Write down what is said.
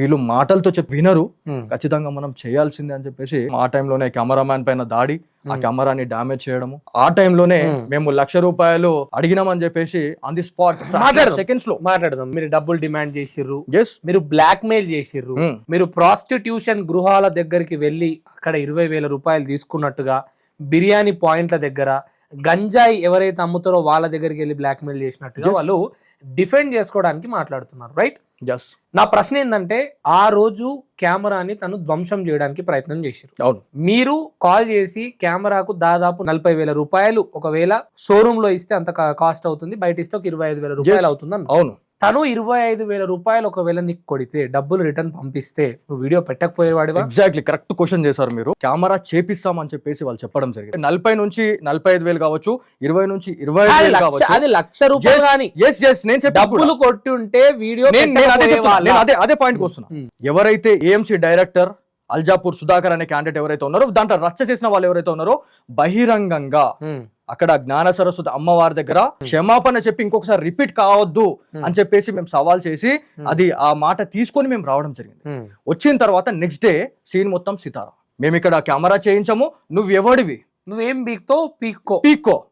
వీళ్ళు మాటలతో చెప్పి వినరు. ఖచ్చితంగా మనం చేయాల్సిందే అని చెప్పేసి ఆ టైంలోనే కెమెరామ్యాన్ పైన దాడి ఆ కెమెరాని డామేజ్ చేయడము. ఆ టైంలోనే మేము. లక్ష రూపాయలు అడిగినామని చెప్పేసి ఆన్ ది స్పాట్. సెకండ్స్లో. మాట్లాడదాం. మీరు డబ్బులు డిమాండ్ చేసిర్రు. మీరు బ్లాక్ మెయిల్ చేసిర్రు మీరు ప్రాస్టిట్యూషన్ గృహాల దగ్గరికి వెళ్ళి అక్కడ ఇరవై వేల రూపాయలు తీసుకున్నట్టుగా బిర్యానీ పాయింట్ల దగ్గర గంజాయి ఎవరైతే అమ్ముతారో వాళ్ళ దగ్గరికి వెళ్ళి బ్లాక్ మెయిల్ చేసినట్టుగా. వాళ్ళు డిఫెండ్ చేసుకోవడానికి మాట్లాడుతున్నారు రైట్ నా ప్రశ్న ఏంటంటే ఆ రోజు కెమెరాని తను ధ్వంసం చేయడానికి ప్రయత్నం చేశారు అవును. మీరు కాల్ చేసి కెమెరాకు దాదాపు నలభై వేల రూపాయలు ఒకవేళ షోరూమ్లో ఇస్తే అంత కాస్ట్ అవుతుంది బయట ఇస్తే ఒక ఇరవై ఐదు వేల రూపాయలు అవుతుంది. అవును. తను ఇరవై ఐదు వేల రూపాయలు ఒకవేళ నీకు కొడితే డబ్బులు రిటర్న్ పంపిస్తే నువ్వు వీడియో పెట్టకపోయేవాడివా? ఎగ్జాక్ట్లీ కరెక్ట్ క్వశ్చన్ చేశారు మీరు. కెమెరా చేపిస్తామని చెప్పేసి వాళ్ళు చెప్పడం జరిగింది. నలభై నుంచి నలభై ఐదు వేలు కావచ్చు ఇరవై నుంచి ఇరవై ఐదు అది లక్ష కావచ్చు. అది లక్ష రూపాయలు. డబ్బులు కొట్టి ఉంటే వీడియో అదే పాయింట్ వస్తున్నా. ఎవరైతే ఏఎంసీ డైరెక్టర్ అల్జాపూర్ సుధాకర్ అనే క్యాండిడేట్ ఎవరైతే ఉన్నారో దాంట్లో రచ్చ చేసిన వాళ్ళు ఎవరైతే ఉన్నారో బహిరంగంగా అక్కడ జ్ఞాన సరస్వతి అమ్మవారి దగ్గర క్షమాపణ చెప్పి ఇంకొకసారి రిపీట్ కావద్దు అని చెప్పేసి మేము సవాల్ చేసి అది ఆ మాట తీసుకొని మేము రావడం జరిగింది. వచ్చిన తర్వాత నెక్స్ట్ డే సీన్ మొత్తం సితారా. మేము ఇక్కడ కెమెరా చేయించము నువ్వు ఎవడివి నువ్వేం పీక్తో పీక్కో. పీక్కో.